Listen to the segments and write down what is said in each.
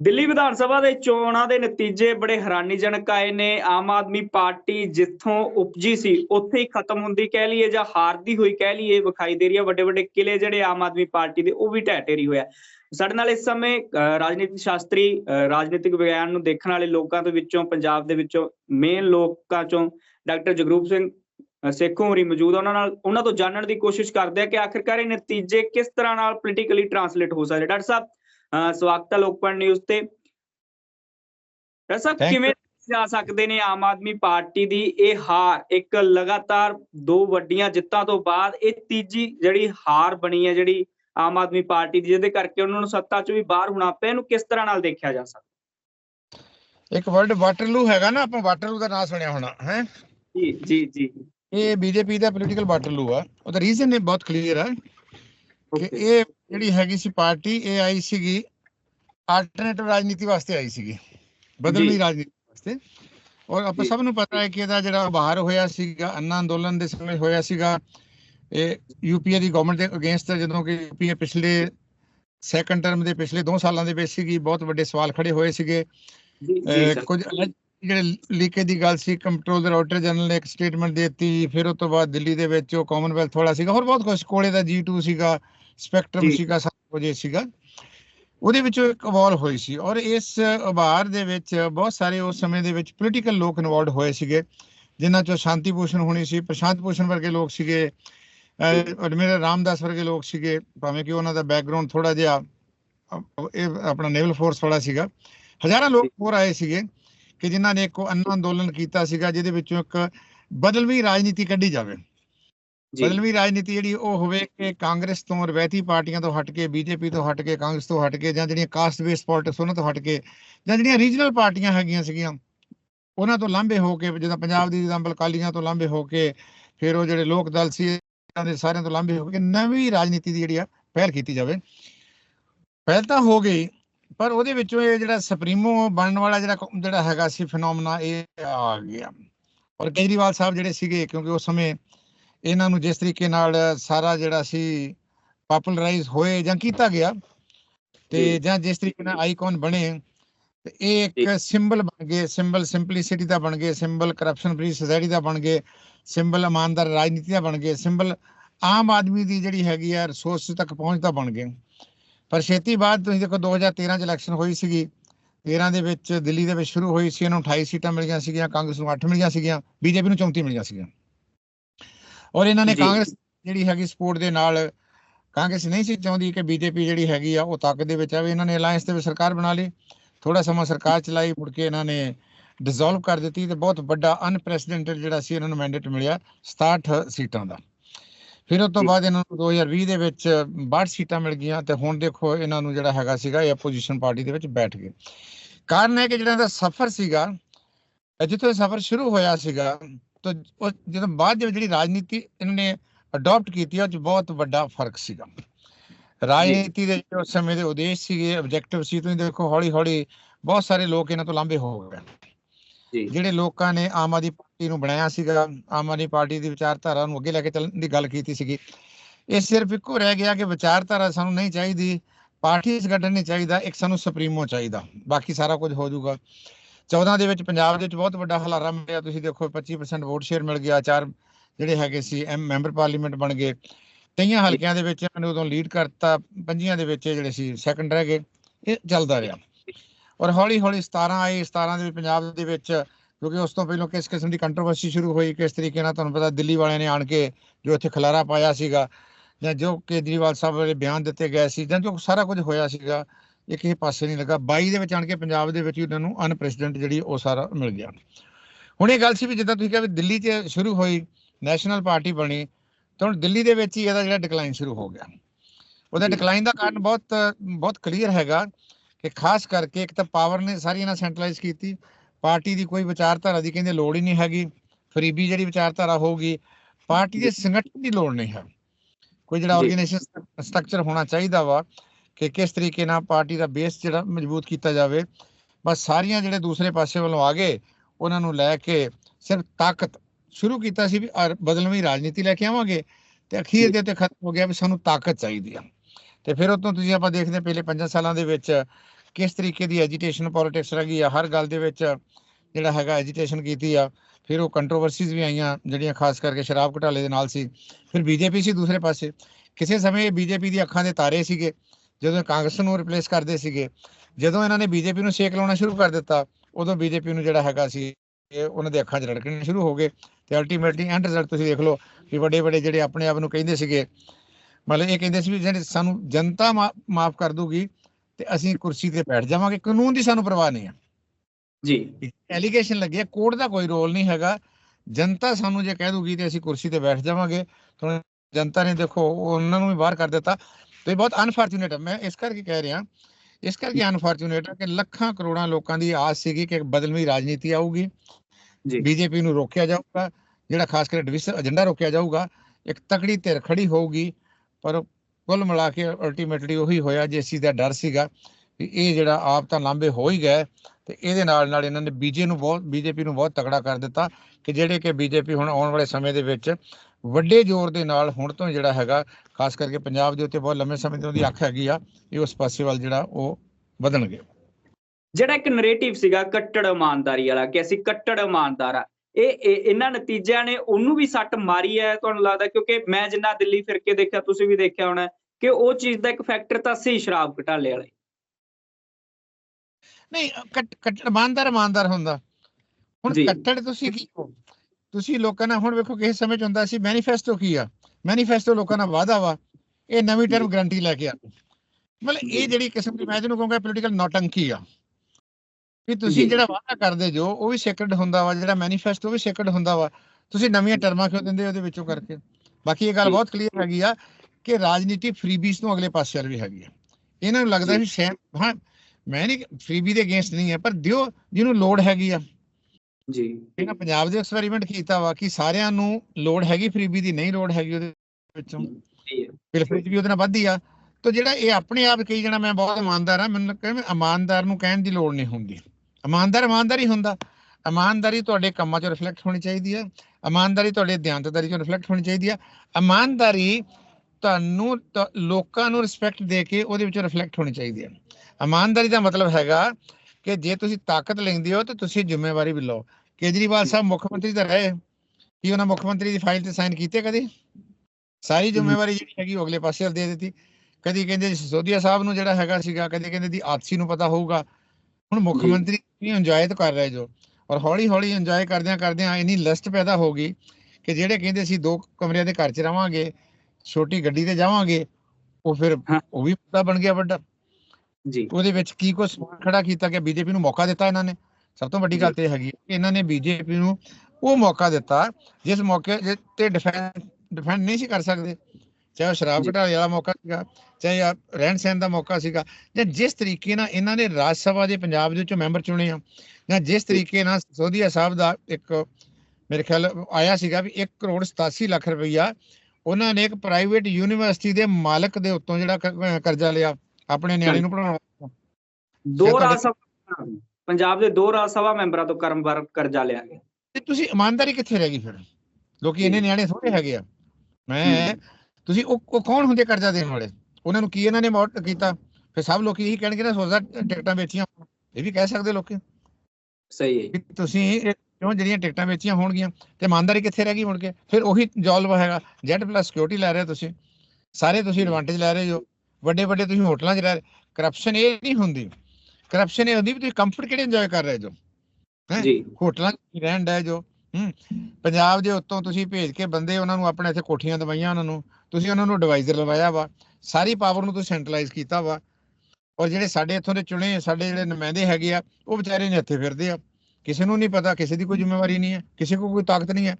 ਦਿੱਲੀ ਵਿਧਾਨ ਸਭਾ ਦੇ ਚੋਣਾਂ ਦੇ ਨਤੀਜੇ ਬੜੇ ਹੈਰਾਨੀਜਨਕ ਆਏ ਨੇ। ਆਮ ਆਦਮੀ ਪਾਰਟੀ ਜਿੱਥੋਂ ਉਪਜੀ ਸੀ ਉੱਥੇ ਹੀ ਖਤਮ ਹੁੰਦੀ ਕਹਿ ਲਈਏ ਜਾਂ ਹਾਰਦੀ ਹੋਈ ਕਹਿ ਲਈਏ ਵਿਖਾਈ ਦੇ ਰਹੀ ਹੈ। ਵੱਡੇ ਵੱਡੇ ਕਿਲੇ ਜਿਹੜੇ ਆਮ ਆਦਮੀ ਪਾਰਟੀ ਦੇ ਉਹ ਵੀ ਢਹਿ ਢੇਰੀ ਹੋਇਆ ਸਾਡੇ ਨਾਲ ਇਸ ਸਮੇਂ ਅਹ, ਰਾਜਨੀਤੀ ਸ਼ਾਸਤਰੀ ਰਾਜਨੀਤਿਕ ਵਿਗਿਆਨ ਨੂੰ ਦੇਖਣ ਵਾਲੇ ਲੋਕਾਂ ਦੇ ਵਿੱਚੋਂ ਪੰਜਾਬ ਦੇ ਵਿੱਚੋਂ ਮੇਨ ਲੋਕਾਂ ਚੋਂ ਡਾਕਟਰ ਜਗਰੂਪ ਸਿੰਘ ਅਹ, ਸੇਖੋਂ ਹੋਰੀ ਮੌਜੂਦ ਉਹਨਾਂ ਨਾਲ ਉਹਨਾਂ ਤੋਂ ਜਾਣਨ ਦੀ ਕੋਸ਼ਿਸ਼ ਕਰਦੇ ਆ ਕਿ ਆਖਿਰਕਾਰ ਇਹ ਨਤੀਜੇ ਕਿਸ ਤਰ੍ਹਾਂ ਨਾਲ ਪੋਲੀਟੀਕਲੀ ਟਰਾਂਸਲੇਟ ਹੋ ਸਕਦੇ ਡਾਕਟਰ ਸਾਹਿਬ ਸਵਾਗਤ ਹੈ ਲੋਕਪਾਲ ਨਿਊਜ਼ ਤੇ। Thank ਕਿਵੇਂ ਜਾ ਸਕਦੇ ਨੇ ਆਮ ਆਦਮੀ ਪਾਰਟੀ ਦੀ ਇਹ ਹਾਰ? ਇੱਕ ਲਗਾਤਾਰ ਦੋ ਵੱਡੀਆਂ ਜਿੱਤਾਂ ਤੋਂ ਬਾਅਦ ਇਹ ਤੀਜੀ ਜਿਹੜੀ ਹਾਰ ਬਣੀ ਹੈ ਜਿਹੜੀ ਆਮ ਆਦਮੀ ਪਾਰਟੀ ਦੀ ਜਿਹਦੇ ਕਰਕੇ ਉਹਨਾਂ ਨੂੰ ਸੱਤਾ 'ਚ ਵੀ ਬਾਹਰ ਹੋਣਾ ਪਿਆ। ਇਹਨੂੰ ਕਿਸ ਤਰ੍ਹਾਂ ਨਾਲ ਦੇਖਿਆ ਜਾ ਸਕਦਾ? ਇੱਕ ਵਰਡ ਵਾਟਰਲੂ ਹੈਗਾ ਨਾ ਆਪਾਂ ਵਾਟਰਲੂ ਦਾ ਨਾਮ ਸੁਣਿਆ ਹੋਣਾ ਹੈ? ਜੀ ਜੀ ਜੀ। ਇਹ ਬੀਜੇਪੀ ਦਾ ਪੋਲੀਟੀਕਲ ਵਾਟਰਲੂ ਆ। ਉਹਦਾ ਰੀਜ਼ਨ ਇਹ ਬਹੁਤ ਕਲੀਅਰ ਆ। ਕਿ. ਇਹ ਜਿਹੜੀ ਹੈਗੀ ਸੀ ਪਾਰਟੀ ਇਹ ਆਈ ਸੀਗੀ ਆਲਟਰਨੇਟਿਵ ਰਾਜਨੀਤੀ ਵਾਸਤੇ ਆਈ ਸੀਗੀ ਬਦਲਵੀਂ। ਰਾਜਨੀਤੀ ਵਾਸਤੇ ਔਰ ਆਪਾਂ। ਸਭ ਨੂੰ ਪਤਾ ਹੈ ਕਿ ਇਹਦਾ ਜਿਹੜਾ ਬਾਹਰ ਹੋਇਆ ਸੀਗਾ ਅੰਨਾ ਅੰਦੋਲਨ ਦੇ ਸਮੇਂ ਹੋਇਆ ਸੀਗਾ ਇਹ ਯੂਪੀਏ ਦੀ ਗਵਰਨਮੈਂਟ ਦੇ ਅਗੇਂਸਟ ਜਦੋਂ ਕਿ ਯੂਪੀਏ ਪਿਛਲੇ ਸੈਕੰਡ ਟਰਮ ਦੇ ਪਿਛਲੇ 2 ਸਾਲਾਂ ਦੇ ਵਿੱਚ ਸੀਗੀ ਬਹੁਤ ਵੱਡੇ ਸਵਾਲ ਖੜੇ ਹੋਏ ਸੀਗੇ ਕੁਝ ਜਿਹੜੇ ਲੀਕੇਜ ਦੀ ਗੱਲ ਸੀ ਕੰਟਰੋਲਰ ਆਡਿਟਰ ਜਨਰਲ ਨੇ ਇੱਕ ਸਟੇਟਮੈਂਟ ਦਿੱਤੀ ਫਿਰ ਉਸ ਤੋਂ ਬਾਅਦ ਦਿੱਲੀ ਦੇ ਵਿੱਚ ਉਹ ਕਾਮਨਵੈਲਥ ਵਾਲਾ ਸੀਗਾ ਹੋਰ ਬਹੁਤ ਕੁਝ ਕੋਲੇ ਦਾ G2 ਸੀਗਾ ਸਪੈਕਟਰਮ। ਸੀਗਾ ਸਭ ਕੁਝ ਇਹ ਸੀਗਾ। ਉਹਦੇ ਵਿੱਚੋਂ ਇੱਕ ਇਵੋਲਵ ਹੋਈ ਸੀ ਔਰ ਇਸ ਉਭਾਰ ਦੇ ਵਿੱਚ ਬਹੁਤ ਸਾਰੇ ਉਸ ਸਮੇਂ ਦੇ ਵਿੱਚ ਪੋਲੀਟੀਕਲ ਲੋਕ ਇਨਵੋਲਡ ਹੋਏ ਸੀਗੇ ਜਿਨ੍ਹਾਂ ਚੋਂ ਸ਼ਾਂਤੀ ਭੂਸ਼ਣ ਹੋਣੀ ਸੀ ਪ੍ਰਸ਼ਾਂਤ ਭੂਸ਼ਣ ਵਰਗੇ ਲੋਕ ਸੀਗੇ ਅਡਮਿਰਲ ਰਾਮਦਾਸ ਵਰਗੇ ਲੋਕ ਸੀਗੇ ਭਾਵੇਂ ਕਿ ਉਹਨਾਂ ਦਾ ਬੈਕਗ੍ਰਾਉਂਡ ਥੋੜਾ ਜਿਹਾ ਇਹ ਆਪਣਾ ਨੇਵਲ ਫੋਰਸ ਵਾਲਾ ਸੀਗਾ। ਹਜ਼ਾਰਾਂ ਲੋਕ ਹੋਰ ਆਏ ਸੀਗੇ ਕਿ ਜਿਨ੍ਹਾਂ ਨੇ ਇੱਕ ਅੰਨਾ ਅੰਦੋਲਨ ਕੀਤਾ ਸੀਗਾ ਜਿਹਦੇ ਵਿੱਚੋਂ ਇੱਕ ਬਦਲਵੀਂ ਰਾਜਨੀਤੀ ਕੱਢੀ ਜਾਵੇ। ਬਦਲਵੀਂ ਰਾਜਨੀਤੀ ਜਿਹੜੀ ਉਹ ਹੋਵੇ ਕਿ ਕਾਂਗਰਸ ਤੋਂ ਰਵਾਇਤੀ ਪਾਰਟੀਆਂ ਤੋਂ ਹਟ ਕੇ, ਬੀਜੇਪੀ ਤੋਂ ਹਟ ਕੇ, ਕਾਂਗਰਸ ਤੋਂ ਹਟ ਕੇ ਜਾਂ ਜਿਹੜੀਆਂ ਕਾਸਟ ਬੇਸਡ ਪੋਲਿਟਿਕਸ ਉਹਨਾਂ ਤੋਂ ਹਟ ਕੇ ਜਾਂ ਜਿਹੜੀਆਂ ਰੀਜਨਲ ਪਾਰਟੀਆਂ ਹੈਗੀਆਂ ਸੀਗੀਆਂ, ਉਹਨਾਂ ਤੋਂ ਲਾਂਭੇ ਹੋ ਕੇ ਜਿੱਦਾਂ ਪੰਜਾਬ ਦੀ ਐਗਜ਼ਾਮਪਲ ਕਾਲੀਆਂ ਤੋਂ ਲਾਂਭੇ ਹੋ ਕੇ ਫਿਰ ਉਹ ਜਿਹੜੇ ਲੋਕ ਦਲ ਸੀ, ਇਹਨਾਂ ਦੇ ਸਾਰਿਆਂ ਤੋਂ ਲਾਂਭੇ ਹੋ ਕੇ ਨਵੀਂ ਰਾਜਨੀਤੀ ਦੀ ਜਿਹੜੀ ਆ ਪਹਿਲ ਕੀਤੀ ਜਾਵੇ। ਪਹਿਲ ਤਾਂ ਹੋ ਗਈ, ਪਰ ਉਹਦੇ ਵਿੱਚੋਂ ਇਹ ਜਿਹੜਾ ਸੁਪਰੀਮੋ ਬਣਨ ਵਾਲਾ ਜਿਹੜਾ ਜਿਹੜਾ ਹੈਗਾ ਸੀ ਫੀਨੋਮਨਾ ਇਹ ਆ ਗਿਆ। ਔਰ ਕੇਜਰੀਵਾਲ ਸਾਹਿਬ ਜਿਹੜੇ ਸੀਗੇ ਕਿਉਂਕਿ ਉਸ ਸਮੇਂ ਇਹਨਾਂ ਨੂੰ ਜਿਸ ਤਰੀਕੇ ਨਾਲ ਸਾਰਾ ਜਿਹੜਾ ਸੀ ਪਪੂਲਰਾਈਜ਼ ਹੋਏ ਜਾਂ ਕੀਤਾ ਗਿਆ ਤੇ ਜੀ। ਜਿਸ ਤਰੀਕੇ ਨਾਲ ਆਈਕਨ ਬਣੇ ਤੇ ਇਹ। ਇੱਕ ਸਿੰਬਲ ਬਣ ਗਏ ਸਿੰਬਲ ਸਿੰਪਲਿਸਿਟੀ ਦਾ ਬਣ ਗਏ ਸਿੰਬਲ ਕਰਪਸ਼ਨ ਫ੍ਰੀ ਸੋਸਾਇਟੀ ਦਾ ਬਣ ਗਏ ਸਿੰਬਲ ਇਮਾਨਦਾਰ ਰਾਜਨੀਤੀ ਦਾ ਬਣ ਗਏ ਸਿੰਬਲ ਆਮ ਆਦਮੀ ਦੀ ਜਿਹੜੀ ਹੈਗੀ ਆ ਰਿਸੋਰਸ ਤੱਕ ਪਹੁੰਚ ਦਾ ਬਣ ਗਏ ਪਰ ਛੇਤੀ ਬਾਅਦ ਤੁਸੀਂ ਦੇਖੋ 2013 ਚ ਇਲੈਕਸ਼ਨ ਹੋਈ ਸੀਗੀ 13 ਦੇ ਵਿੱਚ ਦਿੱਲੀ ਦੇ ਵਿੱਚ ਸ਼ੁਰੂ ਹੋਈ ਸੀ ਇਹਨੂੰ 28 ਸੀਟਾਂ ਮਿਲੀਆਂ ਸੀਗੀਆਂ ਕਾਂਗਰਸ ਨੂੰ 8 ਮਿਲੀਆਂ ਸੀਗੀਆਂ ਬੀਜੇਪੀ ਨੂੰ 34 ਮਿਲੀਆਂ ਸੀਗੀਆਂ ਔਰ ਇਹਨਾਂ ਨੇ। ਕਾਂਗਰਸ ਜਿਹੜੀ ਹੈਗੀ ਸਪੋਰਟ ਦੇ ਨਾਲ ਕਾਂਗਰਸ ਨਹੀਂ ਸੀ ਚਾਹੁੰਦੀ ਕਿ ਬੀਜੇਪੀ ਜਿਹੜੀ ਹੈਗੀ ਆ ਉਹ ਤਾਕਤ ਦੇ ਵਿੱਚ ਆਵੇ ਇਹਨਾਂ ਨੇ ਅਲਾਈਅੰਸ ਦੇ ਵਿੱਚ ਸਰਕਾਰ ਬਣਾ ਲਈ ਥੋੜਾ ਸਮਾਂ ਸਰਕਾਰ ਚਲਾਈ ਮੁੜ ਕੇ ਇਹਨਾਂ ਨੇ ਡਿਸੋਲਵ ਕਰ ਦਿੱਤੀ ਤੇ ਬਹੁਤ ਵੱਡਾ ਅਨਪ੍ਰੈਸੀਡੈਂਟਡ ਜਿਹੜਾ ਸੀ ਇਹਨਾਂ ਨੂੰ ਮੈਂਡੇਟ ਮਿਲਿਆ 67 ਸੀਟਾਂ ਦਾ ਫਿਰ ਉਸ ਤੋਂ। ਬਾਅਦ ਇਹਨਾਂ ਨੂੰ 2020 ਦੇ ਵਿੱਚ 62 ਸੀਟਾਂ ਮਿਲ ਗਈਆਂ ਤੇ ਹੁਣ ਦੇਖੋ ਇਹਨਾਂ ਨੂੰ ਜਿਹੜਾ ਹੈਗਾ ਸੀਗਾ ਇਹ ਆਪੋਜੀਸ਼ਨ ਪਾਰਟੀ ਦੇ ਵਿੱਚ ਬੈਠ ਗਏ ਕਾਰਨ ਹੈ ਕਿ ਜਿਹੜਾ ਇਹਦਾ ਸਫ਼ਰ ਸੀਗਾ ਇਹ ਜਿੱਥੋਂ ਸਫ਼ਰ ਸ਼ੁਰੂ ਹੋਇਆ ਸੀਗਾ ਤਾਂ ਉਹ ਜਦੋਂ ਬਾਅਦ ਦੇ ਵਿੱਚ ਜਿਹੜੀ ਰਾਜਨੀਤੀ ਇਹਨਾਂ ਨੇ ਅਡਾਪਟ ਕੀਤੀ ਉਹ ਚ ਬਹੁਤ ਵੱਡਾ ਫ਼ਰਕ ਸੀਗਾ। ਰਾਜਨੀਤੀ ਦੇ ਜੋ ਉਸ ਸਮੇਂ ਦੇ ਉਦੇਸ਼ ਸੀਗੇ ਆਬਜੈਕਟਿਵ ਸੀ ਤੁਸੀਂ ਦੇਖੋ ਹੌਲੀ ਹੌਲੀ ਬਹੁਤ ਸਾਰੇ ਲੋਕ ਇਹਨਾਂ ਤੋਂ ਲਾਂਭੇ ਹੋ ਗਏ। ਜਿਹੜੇ ਲੋਕਾਂ ਨੇ ਆਮ ਆਦਮੀ ਪਾਰਟੀ ਨੂੰ ਬਣਾਇਆ ਸੀਗਾ ਆਮ ਆਦਮੀ ਪਾਰਟੀ ਦੀ ਵਿਚਾਰਧਾਰਾ ਨੂੰ ਅੱਗੇ ਲੈ ਕੇ ਚੱਲਣ ਦੀ ਗੱਲ ਕੀਤੀ ਸੀਗੀ ਇਹ ਸਿਰਫ ਇੱਕੋ ਰਹਿ ਗਿਆ ਕਿ ਵਿਚਾਰਧਾਰਾ ਸਾਨੂੰ ਨਹੀਂ ਚਾਹੀਦੀ ਪਾਰਟੀ ਸੰਗਠਨ ਨਹੀਂ ਚਾਹੀਦਾ ਇੱਕ ਸਾਨੂੰ ਸੁਪਰੀਮੋ ਚਾਹੀਦਾ ਬਾਕੀ ਸਾਰਾ ਕੁਝ ਹੋ ਜਾਊਗਾ। 14 ਦੇ ਵਿੱਚ ਪੰਜਾਬ ਦੇ ਵਿੱਚ ਬਹੁਤ ਵੱਡਾ ਹਲਾਰਾ ਮਿਲਿਆ। ਤੁਸੀਂ ਦੇਖੋ 25% ਵੋਟ ਸ਼ੇਅਰ ਮਿਲ ਗਿਆ। ਚਾਰ ਜਿਹੜੇ ਹੈਗੇ ਸੀ ਐਮ ਮੈਂਬਰ ਪਾਰਲੀਮੈਂਟ ਬਣ ਗਏ। ਕਈਆਂ ਹਲਕਿਆਂ ਦੇ ਵਿੱਚ ਇਹਨਾਂ ਨੇ ਉਦੋਂ ਲੀਡ ਕਰਤਾ। ਪੰਜੀਆਂ ਦੇ ਵਿੱਚ ਇਹ ਜਿਹੜੇ ਸੀ ਸੈਕੰਡ ਰਹਿ ਗਏ। ਇਹ ਚੱਲਦਾ ਰਿਹਾ। ਔਰ ਹੌਲੀ ਹੌਲੀ 17 ਆਏ। 17 ਦੇ ਵਿੱਚ ਪੰਜਾਬ ਦੇ ਵਿੱਚ, ਕਿਉਂਕਿ ਉਸ ਤੋਂ ਪਹਿਲਾਂ ਕਿਸ ਕਿਸਮ ਦੀ ਕੰਟਰੋਵਰਸੀ ਸ਼ੁਰੂ ਹੋਈ, ਕਿਸ ਤਰੀਕੇ ਨਾਲ ਤੁਹਾਨੂੰ ਪਤਾ ਦਿੱਲੀ ਵਾਲਿਆਂ ਨੇ ਆਣ ਕੇ ਜੋ ਇੱਥੇ ਖਲਾਰਾ ਪਾਇਆ ਸੀਗਾ ਜਾਂ ਜੋ ਕੇਜਰੀਵਾਲ ਸਾਹਿਬ ਵਾਲੇ ਬਿਆਨ ਦਿੱਤੇ ਗਏ ਸੀ ਜਾਂ ਜੋ ਸਾਰਾ ਕੁਝ ਹੋਇਆ ਸੀਗਾ ਇਹ ਕਿਸੇ ਪਾਸੇ ਨਹੀਂ ਲੱਗਾ। 22 ਦੇ ਵਿੱਚ ਆਣ ਕੇ ਪੰਜਾਬ ਦੇ ਵਿੱਚ ਉਹਨਾਂ ਨੂੰ ਅਨਪ੍ਰੈਸੀਡੈਂਟ ਜਿਹੜੀ ਉਹ ਸਾਰਾ ਮਿਲ ਗਿਆ। ਹੁਣ ਇਹ ਗੱਲ ਸੀ ਵੀ ਜਿੱਦਾਂ ਤੁਸੀਂ ਕਿਹਾ ਵੀ ਦਿੱਲੀ 'ਚ ਸ਼ੁਰੂ ਹੋਈ ਨੈਸ਼ਨਲ ਪਾਰਟੀ ਬਣੀ ਤਾਂ ਹੁਣ ਦਿੱਲੀ ਦੇ ਵਿੱਚ ਹੀ ਇਹਦਾ ਜਿਹੜਾ ਡਿਕਲਾਈਨ ਸ਼ੁਰੂ ਹੋ ਗਿਆ। ਉਹਦਾ। ਡਿਕਲਾਈਨ ਦਾ ਕਾਰਨ ਬਹੁਤ ਬਹੁਤ ਕਲੀਅਰ ਹੈਗਾ ਕਿ ਖਾਸ ਕਰਕੇ ਇੱਕ ਤਾਂ ਪਾਵਰ ਨੇ ਸਾਰੀ ਇਹਨਾਂ ਸੈਂਟਰਲਾਈਜ਼ ਕੀਤੀ। ਪਾਰਟੀ ਦੀ ਕੋਈ ਵਿਚਾਰਧਾਰਾ ਦੀ ਕਹਿੰਦੇ ਲੋੜ ਹੀ ਨਹੀਂ ਹੈਗੀ। ਫਰੀਬੀ ਜਿਹੜੀ ਵਿਚਾਰਧਾਰਾ ਹੋਊਗੀ ਪਾਰਟੀ ਦੇ ਸੰਗਠਨ ਦੀ ਲੋੜ ਨਹੀਂ ਹੈ। ਕੋਈ ਜਿਹੜਾ। ਆਰਗੇਨਾਈਜੇਸ਼ਨ ਸਟਰਕਚਰ ਹੋਣਾ ਚਾਹੀਦਾ ਵਾ ਕਿ ਕਿਸ ਤਰੀਕੇ ਨਾਲ ਪਾਰਟੀ ਦਾ ਬੇਸ ਜਿਹੜਾ ਮਜ਼ਬੂਤ ਕੀਤਾ ਜਾਵੇ। ਬਸ ਸਾਰੀਆਂ ਜਿਹੜੇ ਦੂਸਰੇ ਪਾਸੇ ਵੱਲੋਂ ਆ ਗਏ ਉਹਨਾਂ ਨੂੰ ਲੈ ਕੇ ਸਿਰਫ ਤਾਕਤ ਸ਼ੁਰੂ ਕੀਤਾ ਸੀ ਵੀ ਬਦਲਵੀਂ ਰਾਜਨੀਤੀ ਲੈ ਕੇ ਆਵਾਂਗੇ ਤੇ ਅਖੀਰ ਦੇ ਉੱਤੇ ਖਤਮ ਹੋ ਗਿਆ ਵੀ ਸਾਨੂੰ ਤਾਕਤ ਚਾਹੀਦੀ ਆ। ਤੇ ਫਿਰ ਉਤੋਂ ਤੁਸੀਂ ਆਪਾਂ ਦੇਖਦੇ ਪਹਿਲੇ 5 ਸਾਲਾਂ ਦੇ ਵਿੱਚ ਕਿਸ ਤਰੀਕੇ ਦੀ ਐਜੀਟੇਸ਼ਨ ਪੋਲਿਟਿਕਸ ਰਹੀ ਆ। ਹਰ ਗੱਲ ਦੇ ਵਿੱਚ ਜਿਹੜਾ ਹੈਗਾ ਐਜੀਟੇਸ਼ਨ ਕੀਤੀ ਆ। ਫਿਰ ਉਹ ਕੰਟਰੋਵਰਸੀਜ਼ ਵੀ ਆਈਆਂ ਜਿਹੜੀਆਂ ਖਾਸ ਕਰਕੇ ਸ਼ਰਾਬ ਘੁਟਾਲੇ ਦੇ ਨਾਲ ਸੀ। ਫਿਰ ਬੀਜੇਪੀ ਸੀ ਦੂਸਰੇ ਪਾਸੇ। ਕਿਸੇ ਸਮੇਂ ਬੀਜੇਪੀ ਦੀ ਅੱਖਾਂ ਦੇ ਤਾਰੇ ਸੀਗੇ। ਜਦੋਂ ਕਾਂਗਰਸ ਨੂੰ ਰਿਪਲੇਸ ਕਰਦੇ ਸੀਗੇ ਜਦੋਂ ਇਹਨਾਂ ਨੇ ਬੀਜੇਪੀ ਨੂੰ ਸ਼ੇਕ ਲਾਉਣਾ ਸ਼ੁਰੂ ਕਰ ਦਿੱਤਾ ਉਦੋਂ ਬੀਜੇਪੀ ਨੂੰ ਜਿਹੜਾ ਹੈਗਾ ਸੀ ਇਹ ਉਹਨਾਂ ਦੇ ਅੱਖਾਂ 'ਚ ਰੜਕਣੇ ਸ਼ੁਰੂ ਹੋ ਗਏ ਤੇ ਅਲਟੀਮੇਟਲੀ ਐਂਡ ਰਿਜ਼ਲਟ ਤੁਸੀਂ ਦੇਖ ਲਓ ਕਿ ਵੱਡੇ ਵੱਡੇ ਜਿਹੜੇ ਆਪਣੇ ਆਪ ਨੂੰ ਕਹਿੰਦੇ ਸੀਗੇ ਮਤਲਬ ਇਹ ਕਹਿੰਦੇ ਸੀ ਵੀ ਜਿਹੜੇ ਸਾਨੂੰ ਜਨਤਾ ਮਾਫ ਕਰ ਦੂਗੀ ਤੇ ਅਸੀਂ ਕੁਰਸੀ ਤੇ ਬੈਠ ਜਾਵਾਂਗੇ ਕਾਨੂੰਨ ਦੀ ਸਾਨੂੰ ਪਰਵਾਹ ਨਹੀਂ ਆ ਜੀ। ਐਲੀਗੇਸ਼ਨ ਲੱਗੇ ਕੋਰਟ ਦਾ ਕੋਈ ਰੋਲ ਨਹੀਂ ਹੈਗਾ ਜਨਤਾ ਸਾਨੂੰ ਜੇ ਕਹਿ ਦੂਗੀ ਤੇ ਅਸੀਂ ਕੁਰਸੀ ਤੇ ਬੈਠ ਜਾਵਾਂਗੇ ਤਾਂ ਜਨਤਾ ਨੇ ਦੇਖੋ ਉਹਨਾਂ ਨੂੰ ਵੀ ਬਾਹਰ ਕਰ ਦਿੱਤਾ। ਤੇ ਬਹੁਤ ਅਨਫੋਰਚੂਨੇਟ ਹੈ ਮੈਂ ਇਸ ਕਰਕੇ ਕਹਿ ਰਿਹਾ ਇਸ ਕਰਕੇ ਅਨਫੋਰਚੂਨੇਟ ਹੈ ਕਿ ਲੱਖਾਂ ਕਰੋੜਾਂ ਲੋਕਾਂ ਦੀ ਆਸ ਸੀਗੀ ਕਿ ਇੱਕ ਬਦਲਵੀਂ ਰਾਜਨੀਤੀ ਆਊਗੀ ਜੀ ਬੀਜੇਪੀ ਨੂੰ ਰੋਕਿਆ ਜਾਊਗਾ ਜਿਹੜਾ ਖਾਸ ਕਰਕੇ ਡਿਵੀਜ਼ਨ ਏਜੰਡਾ ਰੋਕਿਆ ਜਾਊਗਾ ਇੱਕ ਤਕੜੀ ਧਿਰ ਖੜੀ ਹੋਊਗੀ ਪਰ ਕੁੱਲ ਮਿਲਾ ਕੇ ਅਲਟੀਮੇਟਲੀ ਉਹੀ ਹੋਇਆ ਜਿਸ ਚੀਜ਼ ਦਾ ਡਰ ਸੀਗਾ ਕਿ ਇਹ ਜਿਹੜਾ ਆਪ ਤਾਂ ਲਾਂਬੇ ਹੋ ਹੀ ਗਏ ਤੇ ਇਹਦੇ ਨਾਲ ਨਾਲ ਇਹਨਾਂ ਨੇ ਬੀਜੇ ਨੂੰ ਬਹੁਤ ਬੀਜੇਪੀ ਨੂੰ ਬਹੁਤ ਤਕੜਾ ਕਰ ਦਿੱਤਾ ਕਿ ਜਿਹੜੇ ਕਿ ਬੀਜੇਪੀ ਹੁਣ ਆਉਣ ਵਾਲੇ ਸਮੇਂ ਦੇ ਵਿੱਚ ਵੱਡੇ ਜ਼ੋਰ ਦੇ ਨਾਲ ਹੁਣ ਤੋਂ ਜਿਹੜਾ ਹੈਗਾ ਖਾਸ ਕਰਕੇ ਪੰਜਾਬ ਦੇ ਉੱਤੇ ਬਹੁਤ ਲੰਮੇ ਸਮੇਂ ਤੋਂ ਉਹਦੀ ਅੱਖ ਹੈਗੀ ਆ ਇਹ ਉਸ ਪਾਸੇ ਵੱਲ ਜਿਹੜਾ ਉਹ ਵਧਣਗੇ। ਜਿਹੜਾ ਇੱਕ ਨੈਰੇਟਿਵ ਸੀਗਾ ਕੱਟੜ ਇਮਾਨਦਾਰੀ ਵਾਲਾ ਕਿ ਅਸੀਂ ਕੱਟੜ ਇਮਾਨਦਾਰ ਆ। ਇਹ ਇਹ- ਇਹਨਾਂ ਨਤੀਜਿਆਂ ਨੇ ਉਹਨੂੰ ਵੀ ਸੱਟ ਮਾਰੀ ਹੈ ਤੁਹਾਨੂੰ ਲੱਗਦਾ ਕਿਉਂਕਿ ਮੈਂ ਜਿੰਨਾ ਦਿੱਲੀ ਫਿਰ ਕੇ ਦੇਖਿਆ ਤੁਸੀਂ ਵੀ ਦੇਖਿਆ ਹੋਣਾ ਕਿ ਉਹ ਚੀਜ਼ ਦਾ ਇੱਕ ਫੈਕਟਰ ਤਾਂ ਸੀ ਸ਼ਰਾਬ ਘਟਾਲੇ ਵਾਲੇ। ਨਹੀਂ ਕੱਟ ਕੱਟ ਇਮਾਨਦਾਰ ਇਮਾਨਦਾਰ ਹੁੰਦਾ। ਹੁਣ। ਕੱਟੜ ਤੁਸੀਂ ਕੀ ਹੋ ਤੁਸੀਂ ਲੋਕਾਂ ਨਾਲ ਹੁਣ ਵੇਖੋ ਕਿਸੇ ਸਮੇਂ ਚ ਹੁੰਦਾ ਸੀ ਮੈਨੀਫੈਸਟੋ ਕੀ ਆ ਮੈਨੀਫੈਸਟੋ ਲੋਕਾਂ ਨਾਲ ਵਾਅਦਾ ਵਾ ਇਹ ਨਵੀਂ ਟਰਮ। ਗਰੰਟੀ ਲੈ ਕੇ ਆ ਮਤਲਬ। ਇਹ ਜਿਹੜੀ ਕਿਸਮ ਦੀ ਮੈਂ ਜਿਹਨੂੰ ਕਹੂੰਗਾ ਪੋਲੀਟੀਕਲ ਨੌਟੰਕੀ ਆ ਵੀ ਤੁਸੀਂ। ਜਿਹੜਾ ਵਾਅਦਾ ਕਰਦੇ ਜੋ ਉਹ ਵੀ ਸੈਕਰਡ ਹੁੰਦਾ ਵਾ ਜਿਹੜਾ ਮੈਨੀਫੈਸਟੋ ਵੀ ਸੈਕਰਡ ਹੁੰਦਾ ਵਾ ਤੁਸੀਂ ਨਵੀਆਂ ਟਰਮਾਂ ਕਿਉਂ ਦਿੰਦੇ ਉਹਦੇ ਵਿੱਚੋਂ ਕਰਕੇ ਬਾਕੀ ਇਹ ਗੱਲ। ਬਹੁਤ ਕਲੀਅਰ ਹੈਗੀ ਆ ਕਿ ਰਾਜਨੀਤੀ ਫਰੀਬੀਸ ਨੂੰ ਅਗਲੇ ਪਾਸੇ ਵੱਲ ਵੀ ਹੈਗੀ ਆ ਇਹਨਾਂ ਨੂੰ ਲੱਗਦਾ। ਵੀ ਸ਼ਾਇਦ ਹਾਂ ਮੈਂ ਨਹੀਂ ਫਰੀਬੀ ਦੇ ਅਗੇਂਸਟ ਨਹੀਂ ਹੈ ਪਰ ਦਿਓ ਜਿਹਨੂੰ ਲੋੜ ਹੈਗੀ ਆ ਜੀ। ਇਹਨਾਂ ਪੰਜਾਬ ਦੇ ਐਕਸਪੈਰੀਮੈਂਟ ਕੀਤਾ ਵਾ ਕਿ ਸਾਰਿਆਂ ਨੂੰ ਲੋੜ ਹੈਗੀ ਫਰੀਬੀ ਦੀ ਨਹੀਂ ਲੋੜ ਹੈਗੀ ਉਹਦੇ ਵਿੱਚੋਂ। ਬਿਲਫਰਿਜ ਵੀ ਉਹਦੇ ਨਾਲ ਵੱਧਦੀ ਆ। ਤਾਂ ਜਿਹੜਾ ਇਹ ਆਪਣੇ ਆਪ ਕਹੀ ਜਾਣਾ ਮੈਂ ਬਹੁਤ ਇਮਾਨਦਾਰ ਆ ਮੈਨੂੰ ਕਹਿੰਦੇ ਇਮਾਨਦਾਰ ਨੂੰ ਕਹਿਣ ਦੀ ਲੋੜ ਨਹੀਂ ਹੁੰਦੀ। ਇਮਾਨਦਾਰ ਇਮਾਨਦਾਰ ਹੀ ਹੁੰਦਾ। ਇਮਾਨਦਾਰੀ ਤੁਹਾਡੇ ਕੰਮਾਂ 'ਚ ਰਿਫਲੈਕਟ ਹੋਣੀ ਚਾਹੀਦੀ ਹੈ ਇਮਾਨਦਾਰੀ ਤੁਹਾਡੇ ਦਿਆਨਤਦਾਰੀ 'ਚ ਰਿਫਲੈਕਟ ਹੋਣੀ ਚਾਹੀਦੀ ਹੈ ਇਮਾਨਦਾਰੀ ਤੁਹਾਨੂੰ ਲੋਕਾਂ ਨੂੰ ਰਿਸਪੈਕਟ ਦੇ ਕੇ ਉਹਦੇ ਵਿੱਚ ਰਿਫਲੈਕਟ ਹੋਣੀ ਚਾਹੀਦੀ ਹੈ ਇਮਾਨਦਾਰੀ ਦਾ ਮਤਲਬ ਹੈਗਾ ਕਿ ਜੇ ਤੁਸੀਂ ਤਾਕਤ ਲੈਂਦੇ ਹੋ ਤਾਂ ਤੁਸੀਂ ਜ਼ਿੰਮੇਵਾਰੀ ਵੀ ਲਓ। ਕੇਜਰੀਵਾਲ ਸਾਹਿਬ ਮੁੱਖ ਮੰਤਰੀ ਤਾਂ ਰਹੇ। ਕੀ ਉਹਨਾਂ ਮੁੱਖ ਮੰਤਰੀ ਦੀ ਫਾਈਲ ਤੇ ਸਾਈਨ ਕੀਤੇ ਕਦੇ? ਸਾਰੀ ਜ਼ਿੰਮੇਵਾਰੀ ਜਿਹੜੀ ਹੈਗੀ ਉਹ ਅਗਲੇ ਪਾਸੇ ਦੇ ਦਿੱਤੀ। ਕਦੀ ਕਹਿੰਦੇ ਸਿਸੋਦੀਆ ਸਾਹਿਬ ਨੂੰ ਜਿਹੜਾ ਹੈਗਾ ਸੀਗਾ ਕਦੇ ਕਹਿੰਦੇ ਦੀ ਆਤਸੀ ਨੂੰ ਪਤਾ ਹੋਊਗਾ। ਹੁਣ ਮੁੱਖ। ਮੰਤਰੀ ਵੀ ਇੰਜੋਏ ਤਾਂ ਕਰ ਰਹੇ ਜੋ। ਔਰ ਹੌਲੀ ਹੌਲੀ ਇੰਜੋਏ ਕਰਦਿਆਂ ਕਰਦਿਆਂ ਇੰਨੀ ਲਿਸਟ ਪੈਦਾ ਹੋ ਗਈ ਕਿ ਜਿਹੜੇ ਕਹਿੰਦੇ ਸੀ ਦੋ ਕਮਰਿਆਂ ਦੇ ਘਰ 'ਚ ਰਵਾਂਗੇ ਛੋਟੀ ਗੱਡੀ ਤੇ ਜਾਵਾਂਗੇ ਉਹ ਫਿਰ। ਉਹ ਵੀ ਪਤਾ ਬਣ ਗਿਆ ਵੱਡਾ। ਜੀ। ਉਹਦੇ ਵਿੱਚ ਕੀ ਕੁਛ ਖੜਾ ਕੀਤਾ ਕਿ ਬੀਜੇਪੀ ਨੂੰ ਮੌਕਾ ਦਿੱਤਾ ਇਹਨਾਂ ਨੇ? ਸਭ ਤੋਂ ਵੱਡੀ ਗੱਲ ਤੇ ਇਹ ਹੈਗੀ ਕਿ ਇਹਨਾਂ ਨੇ ਬੀਜੇਪੀ ਨੂੰ ਉਹ ਮੌਕਾ ਦਿੱਤਾ ਜਿਸ ਮੌਕੇ ਤੇ ਡਿਫੈਂਡ ਡਿਫੈਂਡ ਨਹੀਂ ਸੀ ਕਰ ਸਕਦੇ। ਚਾਹੇ ਸ਼ਰਾਬ। ਘਟਾਲੇ ਵਾਲਾ ਮੌਕਾ ਸੀਗਾ ਚਾਹੇ ਆ ਰਹਿਣ ਸਹਿਣ ਦਾ ਮੌਕਾ ਸੀਗਾ ਜਾਂ ਜਿਸ ਤਰੀਕੇ ਨਾਲ ਇਹਨਾਂ ਨੇ ਰਾਜ ਸਭਾ ਦੇ ਪੰਜਾਬ ਦੇ ਵਿੱਚੋਂ ਮੈਂਬਰ ਚੁਣੇ ਆ ਜਾਂ ਜਿਸ ਤਰੀਕੇ ਨਾਲ ਸੋਧੀਆ ਸਾਹਿਬ ਦਾ ਇੱਕ ਮੇਰੇ ਖਿਆਲ ਆਇਆ ਸੀਗਾ ਵੀ 1 ਕਰੋੜ 87 ਲੱਖ ਰੁਪਈਆ ਉਹਨਾਂ ਨੇ ਇੱਕ ਪ੍ਰਾਈਵੇਟ ਯੂਨੀਵਰਸਿਟੀ ਦੇ ਮਾਲਕ ਦੇ ਉੱਤੋਂ ਜਿਹੜਾ ਕਰਜ਼ਾ ਲਿਆ ਆਪਣੇ ਨਿਆਣੇ ਨੂੰ ਪੜਾਉਣ ਦੋ ਰਾਜ ਸਭਾ ਪੰਜਾਬ ਦੇ ਦੋ ਰਾਜ ਸਭਾ ਮੈਂਬਰਾਂ ਤੋਂ ਕਰਮਵਾਰ ਕਰਜ਼ਾ ਲਿਆ ਗਿਆ। ਤੇ ਤੁਸੀਂ ਇਮਾਨਦਾਰੀ ਕਿੱਥੇ ਰਹਿ ਗਈ ਫਿਰ? ਲੋਕੀ ਇੰਨੇ ਨਿਆਣੇ ਥੋੜੇ ਹੈਗੇ ਆ। ਮੈਂ ਤੁਸੀਂ ਉਹ ਕੌਣ ਹੁੰਦੇ ਕਰਜ਼ਾ ਦੇਣ ਵਾਲੇ? ਉਹਨਾਂ ਨੂੰ ਕੀ ਇਹਨਾਂ ਨੇ ਮੌਟ ਕੀਤਾ? ਫਿਰ ਸਭ ਲੋਕੀ ਇਹੀ ਕਹਿਣਗੇ ਨਾ ਸੋਚਦਾ ਟਿਕਟਾਂ ਵੇਚੀਆਂ ਇਹ ਵੀ ਕਹਿ ਸਕਦੇ ਲੋਕੀ। ਸਹੀ ਹੈ ਤੁਸੀਂ ਕਿਉਂ ਜਿਹੜੀਆਂ ਟਿਕਟਾਂ ਵੇਚੀਆਂ ਹੋਣਗੀਆਂ? ਤੇ ਇਮਾਨਦਾਰੀ ਕਿੱਥੇ ਰਹਿ ਗਈ ਮੁੜ ਕੇ? ਫਿਰ ਉਹੀ ਜੌਲਵਾ ਹੈਗਾ। Z ਪਲੱਸ ਸਿਕਿਉਰਿਟੀ ਲੈ ਰਹੇ ਹੋ ਤੁਸੀਂ। ਸਾਰੇ ਤੁਸੀਂ ਐਡਵਾਂਟੇਜ ਲੈ ਰਹੇ ਹੋ। ਵੱਡੇ ਵੱਡੇ ਤੁਸੀਂ ਹੋਟਲਾਂ 'ਚ ਰਹਿ ਰਹੇ ਕਰਪਸ਼ਨ ਇਹ ਨਹੀਂ ਹੁੰਦੀ। ਕਰਪਸ਼ਨ ਇਹ ਹੁੰਦੀ ਵੀ ਤੁਸੀਂ ਕੰਫਰਟ ਕਿਹੜੇ ਇੰਜੋਏ ਕਰ ਰਹੇ ਜੋ? ਹੈਂ? ਜੀ। ਹੋਟਲਾਂ 'ਚ ਰਹਿਣ ਡੈ ਜੋ? ਹੂੰ। ਪੰਜਾਬ ਦੇ ਉੱਤੋਂ ਤੁਸੀਂ ਭੇਜ ਕੇ ਬੰਦੇ ਉਹਨਾਂ ਨੂੰ ਆਪਣੇ ਇੱਥੇ ਕੋਠੀਆਂ ਦਵਾਈਆਂ ਉਹਨਾਂ ਨੂੰ ਤੁਸੀਂ ਉਹਨਾਂ ਨੂੰ ਐਡਵਾਈਜ਼ਰ ਲਵਾਇਆ ਵਾ। ਸਾਰੀ ਪਾਵਰ ਨੂੰ ਤੁਸੀਂ ਸੈਂਟਰਲਾਈਜ਼ ਕੀਤਾ ਵਾ। ਔਰ ਜਿਹੜੇ ਸਾਡੇ ਇੱਥੋਂ ਦੇ ਚੁਣੇ ਸਾਡੇ ਜਿਹੜੇ ਨੁਮਾਇੰਦੇ ਹੈਗੇ ਆ ਉਹ ਵਿਚਾਰੇ ਨੇ ਇੱਥੇ ਫਿਰਦੇ ਆ। ਕਿਸੇ ਨੂੰ ਨਹੀਂ ਪਤਾ ਕਿਸੇ ਦੀ ਕੋਈ ਜ਼ਿੰਮੇਵਾਰੀ ਨਹੀਂ ਹੈ ਕਿਸੇ ਕੋਲ ਕੋਈ ਤਾਕਤ ਨਹੀਂ ਹੈ।